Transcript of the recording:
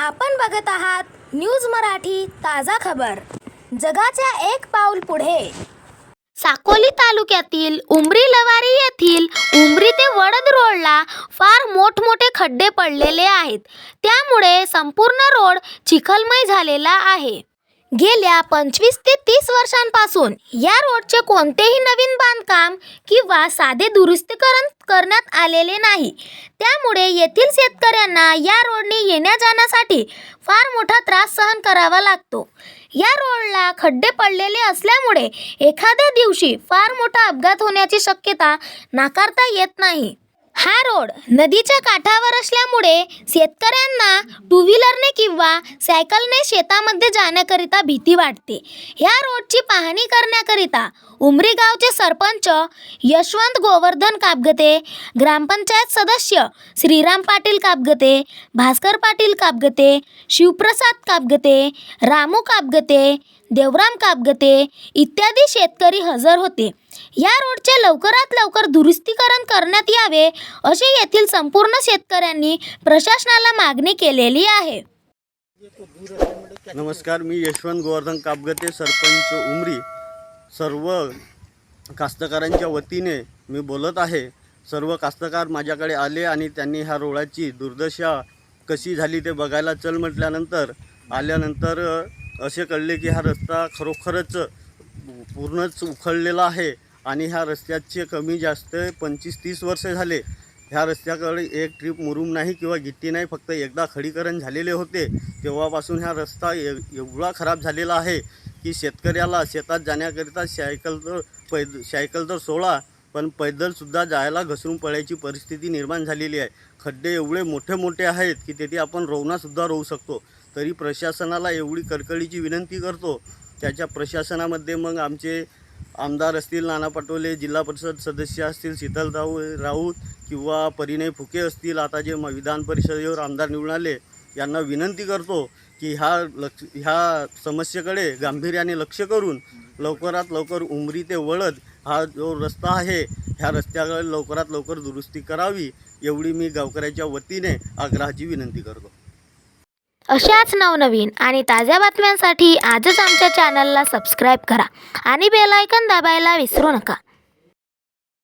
आपण बघत आहात न्यूज मराठी ताजा खबर. जगाच्या एक पाऊल पुढे. साकोली तालुक्यातील उमरी लवारी येथील उमरी ते वडद रोडला फार मोठमोठे खड्डे पडलेले आहेत. त्यामुळे संपूर्ण रोड चिखलमय झालेला आहे. गेल्या पंचवीस ते तीस वर्षांपासून या रोडचे कोणतेही नवीन बांधकाम किंवा साधे दुरुस्तीकरण करण्यात आलेले नाही. त्यामुळे येथील शेतकऱ्यांना या रोडने येण्या जाण्यासाठी फार मोठा त्रास सहन करावा लागतो. या रोडला खड्डे पडलेले असल्यामुळे एखाद्या दिवशी फार मोठा अपघात होण्याची शक्यता नाकारता येत नाही. हा रोड नदीच्या काठावर असल्यामुळे शेतकऱ्यांना टू व्हीलरने किंवा सायकलने शेतामध्ये जाण्याकरिता भीती वाटते. ह्या रोडची पाहणी करण्याकरिता उमरी गावचे सरपंच यशवंत गोवर्धन कापगते ग्रामपंचायत सदस्य श्रीराम पाटील कापगते भास्कर पाटील कापगते शिवप्रसाद कापगते रामू कापगते देवराम कापगते इत्यादी शेतकरी हजर होते. या रोडचे लवकरात लवकर दुरुस्तीकरण करण्यात यावे अशी येथील संपूर्ण शेतकऱ्यांनी प्रशासनाला मागणी केलेली आहे. नमस्कार मी यशवंत गोवर्धन कापगते सरपंच उमरी. सर्व कास्तकारांच्या वतीने मी बोलत आहे. सर्व कास्तकार माझ्याकडे आले आणि त्यांनी ह्या रोडाची दुर्दशा कशी झाली ते बघायला चल म्हटल्यानंतर आल्यानंतर असे कळले की हा रस्ता खरोखरच पूर्णच उखळलेला आहे. आणि ह्या रस्त्याचे कमी जास्त पंचवीस तीस वर्ष झाले. ह्या रस्त्याकडे एक ट्रिप मुरूम नाही किंवा गिट्टी नाही फक्त एकदा खडीकरण झालेले होते. तेव्हापासून हा रस्ता ए एवढा खराब झालेला आहे की शेतकऱ्याला शेतात जाण्याकरिता सायकल तर पैद सायकल तर सोडा पण पैदलसुद्धा जायला घसरून पडायची परिस्थिती निर्माण झालेली आहे. खड्डे एवढे मोठे मोठे आहेत की तेथे आपण रोवणासुद्धा रोवू शकतो. तरी प्रशासनाला एवढी कडकडीची विनंती करतो. त्याच्या प्रशासनामध्ये मग आमचे आमदार असतील नाना पटोले जिल्हा परिषद सदस्य असतील शीतल राऊ राऊत किंवा परिणय फुके असतील आता जे म विधान परिषदेवर आमदार निवडून आले यांना विनंती करतो की ह्या लक्ष ह्या समस्येकडे गांभीर्याने लक्ष करून लवकरात लवकर उमरी ते वळद हा जो रस्ता आहे ह्या रस्त्याकडे लवकरात लवकर दुरुस्ती करावी एवढी मी गावकऱ्याच्या वतीने आग्रहाची विनंती करतो. अशाच नवनवीन आणि ताज्या बातम्यांसाठी आजच आमच्या चॅनलला सबस्क्राईब करा आणि बेल आयकन दाबायला विसरू नका.